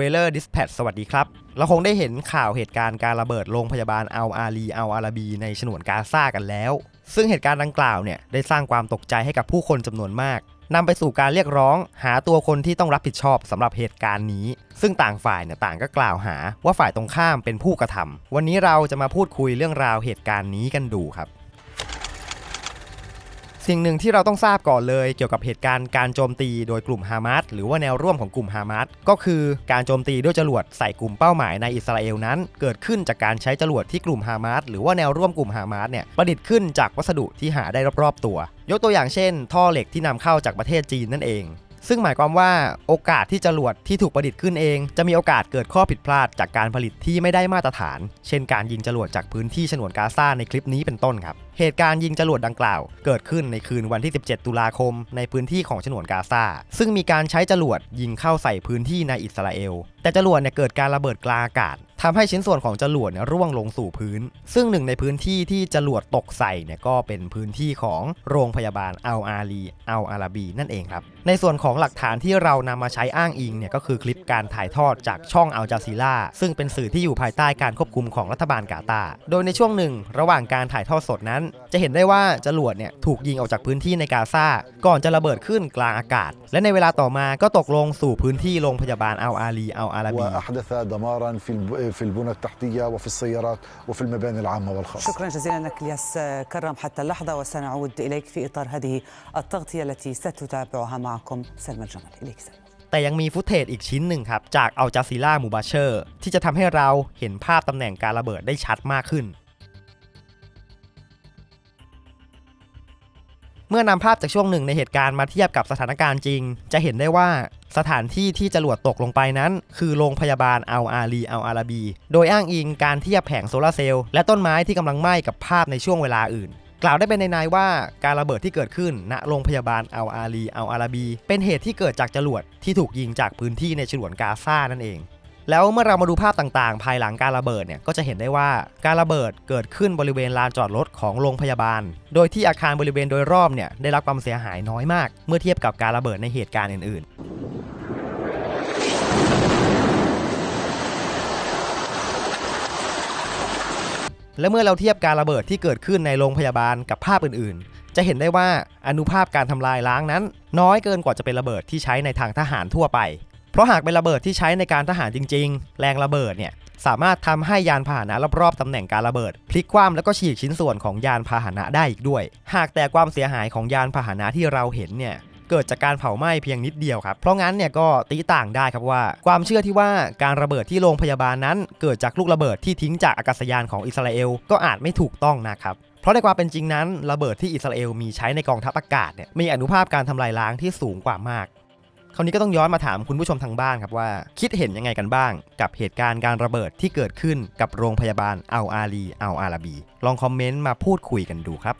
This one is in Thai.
เวเลอร์ดิสแพสสวัสดีครับ เราคงได้เห็นข่าวเหตุการณ์การระเบิดโรงพยาบาลอัลอาลีอัลอาราบีในฉนวนกาซากันแล้ว ซึ่งเหตุการณ์ดังกล่าวเนี่ยได้สร้างความตกใจให้กับผู้คนจำนวนมากนำไปสู่การเรียกร้อง หาตัวคนที่ต้องรับผิดชอบสำหรับเหตุการณ์นี้ ซึ่งต่างฝ่ายเนี่ยต่างก็กล่าวหาว่าฝ่ายตรงข้ามเป็นผู้กระทำวันนี้เราจะมาพูดคุยเรื่องราวเหตุการณ์นี้กันดูครับ สิ่งหนึ่งที่เราต้องทราบก่อนเลยเกี่ยวกับเหตุการณ์การโจมตีโดยกลุ่มฮามาสหรือว่าแนวร่วมของกลุ่มฮามาสก็คือการโจมตีด้วยจรวดใส่กลุ่มเป้าหมายในอิสราเอลนั้น เกิดขึ้นจากการใช้จรวดที่กลุ่มฮามาสหรือว่าแนวร่วมกลุ่มฮามาสเนี่ยประดิษฐ์ขึ้นจากวัสดุที่หาได้รอบๆ ตัว ยกตัวอย่างเช่น ท่อเหล็กที่นำเข้าจากประเทศจีนนั่นเอง ซึ่งหมายความว่าโอกาสที่จรวดที่ถูกประดิษฐ์ขึ้นเอง จะมีโอกาสเกิดข้อผิดพลาดจากการผลิตที่ไม่ได้มาตรฐาน เช่นการยิงจรวดจากพื้นที่ฉนวนกาซาในคลิปนี้เป็นต้นครับ เหตุการณ์ยิงจรวดดังกล่าว เกิดขึ้นในคืนวันที่ 17 ตุลาคม ในพื้นที่ของฉนวนกาซา ซึ่งมีการใช้จรวดยิงเข้าใส่พื้นที่ในอิสราเอล แต่จรวดเนี่ยเกิดการระเบิดกลางอากาศ ทำให้ชิ้นส่วนของจรวดเนี่ยร่วงลงสู่พื้น ซึ่งหนึ่งในพื้นที่ที่จรวดตกใส่เนี่ยก็เป็นพื้นที่ของโรงพยาบาลอัลอาลีอัลอาลาบีนั่นเองครับ ในส่วนของหลักฐานที่เรานำมาใช้อ้างอิงเนี่ยก็คือคลิปการถ่ายทอดจากช่องอัลจาซีล่าซึ่งเป็นสื่อที่อยู่ภายใต้การควบคุมของรัฐบาลกาตา โดยในช่วงหนึ่ง ระหว่างการถ่ายทอดสดนั้น จะเห็นได้ว่าจรวดเนี่ยถูกยิงออกจากพื้นที่ในกาซา ก่อนจะระเบิดขึ้นกลางอากาศ และในเวลาต่อมาก็ตกลงสู่พื้นที่โรงพยาบาลอัลอาลีอัลอาลาบี في الب- في البنى التحتيه وفي السيارات وفي المباني العامه والخاصه. شكرا جزيلا لك الياس كرم حتى اللحظة وسنعود إليك في إطار هذه التغطية التي ستتابعها معكم سلمى الجمل إليك سلمى แต่ยังมีฟุตเทจอีกชิ้นหนึ่งครับ จากอัลจาซีล่ามูบาเชอร์ที่จะทำให้เราเห็นภาพตำแหน่งการระเบิดได้ชัดมากขึ้น เมื่อนำภาพจากช่วงหนึ่งในเหตุการณ์มาเทียบกับสถานการณ์จริง จะเห็นได้ว่า สถานที่ที่จรวดตกลงไปนั้น คือโรงพยาบาลอัลอาลีอัลอาราบี โดยอ้างอิงการเทียบแผงโซลาร์เซลล์และต้นไม้ที่กำลังไหม้กับภาพในช่วงเวลาอื่น กล่าวได้เป็นในๆว่าการระเบิดที่เกิดขึ้นณโรงพยาบาลอัลอาลีอัลอาราบี เป็นเหตุที่เกิดจากจรวดที่ถูกยิงจากพื้นที่ในฉนวนกาซานั่นเองแล้วเมื่อเรามาดูภาพต่างๆ ภายหลังการระเบิดเนี่ยก็จะเห็นได้ว่าการระเบิดเกิดขึ้นบริเวณลานจอดรถของโรงพยาบาล โดยที่อาคารบริเวณโดยรอบเนี่ยได้รับความเสียหายน้อยมาก เมื่อเทียบกับการระเบิดในเหตุการณ์อื่นๆ และเมื่อเราเทียบการระเบิดที่เกิดขึ้นในโรงพยาบาลกับภาพอื่นๆ จะเห็นได้ว่าอนุภาพการทำลายล้างนั้น น้อยเกินกว่าจะเป็นระเบิดที่ใช้ในทางทหารทั่วไป เพราะหากเป็นระเบิดที่ใช้ในการทหารจริง ๆ แรงระเบิดเนี่ยสามารถทำให้ยานพาหนะรอบๆตำแหน่งการระเบิด พลิกคว่ำแล้วก็ฉีกชิ้นส่วนของยานพาหนะได้อีกด้วย หากแต่ความเสียหายของยานพาหนะที่เราเห็นเนี่ย เกิดจากการเผาไหม้เพียงนิดเดียวครับ เพราะงั้นเนี่ยก็ตีต่างได้ครับว่า ความเชื่อที่ว่าการระเบิดที่โรงพยาบาลนั้น เกิดจากลูกระเบิดที่ทิ้งจากอากาศยานของอิสราเอลก็อาจไม่ถูกต้องนะครับเพราะในความเป็นจริงนั้นระเบิดที่อิสราเอลมีใช้ในกองทัพอากาศเนี่ยมีอนุภาพการทำลายล้างที่สูงกว่ามากคราวนี้ก็ต้องย้อนมาถามคุณผู้ชมทางบ้านครับว่า คิดเห็นยังไงกันบ้าง กับเหตุการณ์การระเบิดที่เกิดขึ้นกับโรงพยาบาลอัลอาลีอัลอาราบี ลองคอมเมนต์มาพูดคุยกันดูครับ